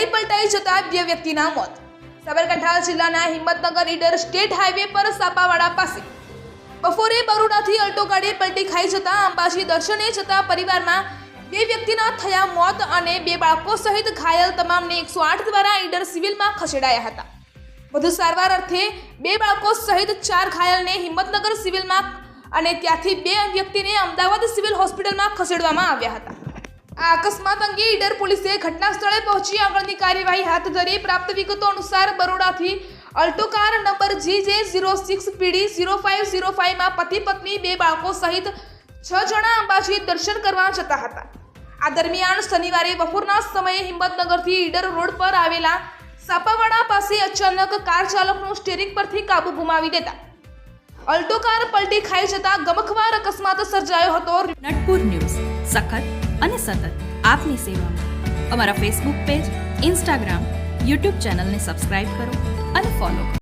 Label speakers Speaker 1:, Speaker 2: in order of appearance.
Speaker 1: વ્યક્તિના મોત. સાબરકાંઠા જિલ્લાના હિંમતનગર ઈડર સ્ટેટ હાઈવે પર સાપાવાડા પાસે. બપોરે બરોડાથી અલ્ટો ગાડી પલટી ખાઈ જતા અંબાજી દર્શને જતા પરિવારમાં બે વ્યક્તિના થયા મોત અને બે બાળકો સહિત ઘાયલ તમામને એકસો આઠ દ્વારા ઈડર સિવિલમાં ખસેડાયા હતા. વધુ સારવાર અર્થે બે બાળકો સહિત ચાર ઘાયલને હિંમતનગર સિવિલમાં અને ત્યાંથી બે વ્યક્તિને અમદાવાદ સિવિલ હોસ્પિટલમાં ખસેડવામાં આવ્યા હતા. આ અકસ્માત અંગે ઈડર પોલીસે ઘટના સ્થળે પહોંચી આગળની કાર્યવાહી હાથ ધરી. પ્રાપ્ત વિગતો અનુસાર બરોડાથી Alto car number G J zero six PD zero five zero ફાઇવમાં પતિ પત્ની બે બાળકો સહિત છ જણા અંબાજી દર્શન કરવા જતા હતા. આ દરમિયાન શનિવારે બપોરના સમયે હિંમતનગરથી ઈડર રોડ પર આવેલા સાપાવાડા પાસે અચાનક કાર ચાલકનું સ્ટેરિંગ પરથી કાબુ ગુમાવી દેતા અલ્ટો કાર પલટી ખાઈ જતા ગમખવાર અકસ્માત સર્જાયો હતો.
Speaker 2: નટપુર ન્યૂઝ. સખત અને સતત આપની સેવામાં. અમારા ફેસબુક પેજ ઇન્સ્ટાગ્રામ યુટ્યુબ ચેનલને સબસ્ક્રાઇબ કરો અને ફોલો કરો.